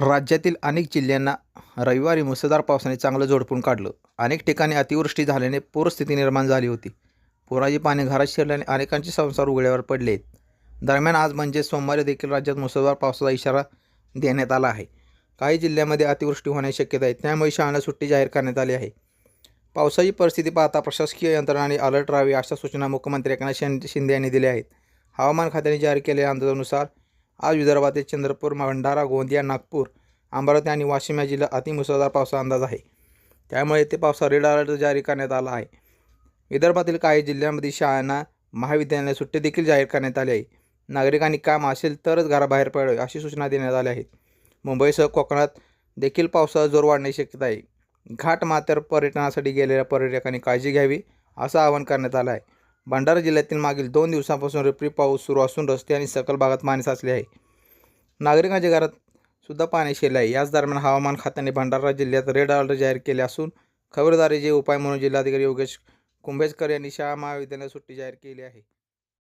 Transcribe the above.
राज्यातील अनेक जिल्ह्यांना रविवारी मुसळधार पावसाने चांगलं झोडपून काढलं. अनेक ठिकाणी अतिवृष्टी झाल्याने पूरस्थिती निर्माण झाली होती. पुराची पाणी घरात शिरल्याने अनेकांचे संसार उघड्यावर पडले आहेत. दरम्यान आज म्हणजे सोमवारी देखील राज्यात मुसळधार पावसाचा इशारा देण्यात आला आहे. काही जिल्ह्यांमध्ये अतिवृष्टी होण्याची शक्यता आहे. त्यामुळे शाळांना सुट्टी जाहीर करण्यात आली आहे. पावसाची परिस्थिती पाहता प्रशासकीय यंत्रणांनी अलर्ट राहावी अशा सूचना मुख्यमंत्री एकनाथ शिंदे यांनी दिल्या आहेत. हवामान खात्याने जाहीर केलेल्या अंदाजानुसार आज विदर्भातील चंद्रपूर भंडारा गोंदिया नागपूर अमरावती आणि वाशिम या जिल्ह्यात अतिमुसळधार पावसाचा अंदाज आहे. त्यामुळे येथे पावसा रेड अलर्ट जारी करण्यात आला आहे. विदर्भातील काही जिल्ह्यांमध्ये शाळांना महाविद्यालयाला सुट्टी देखील जाहीर करण्यात आली आहे. नागरिकांनी काम असेल तरच घराबाहेर पडावे अशी सूचना देण्यात आल्या आहेत मुंबईसह कोकणात देखील पावसाचा जोर वाढण्याची शक्यता आहे. घाट माथ्यावर पर्यटनासाठी गेलेल्या पर्यटकांनी काळजी घ्यावी असं आवाहन करण्यात आलं आहे. भंडारा जिल्ह्यातील मागील दोन दिवसांपासून रिपरी पाऊस सुरू असून रस्ते आणि सकल भागात पाणी साचले आहे. नागरिकांच्या घरात सुद्धा पाणी शिरले आहे. याच दरम्यान हवामान खात्याने भंडारा जिल्ह्यात रेड अलर्ट जाहीर केले असून खबरदारीचे उपाय म्हणून जिल्हाधिकारी योगेश कुंभेजकर यांनी शाळा महाविद्यालयात सुट्टी जाहीर केली आहे.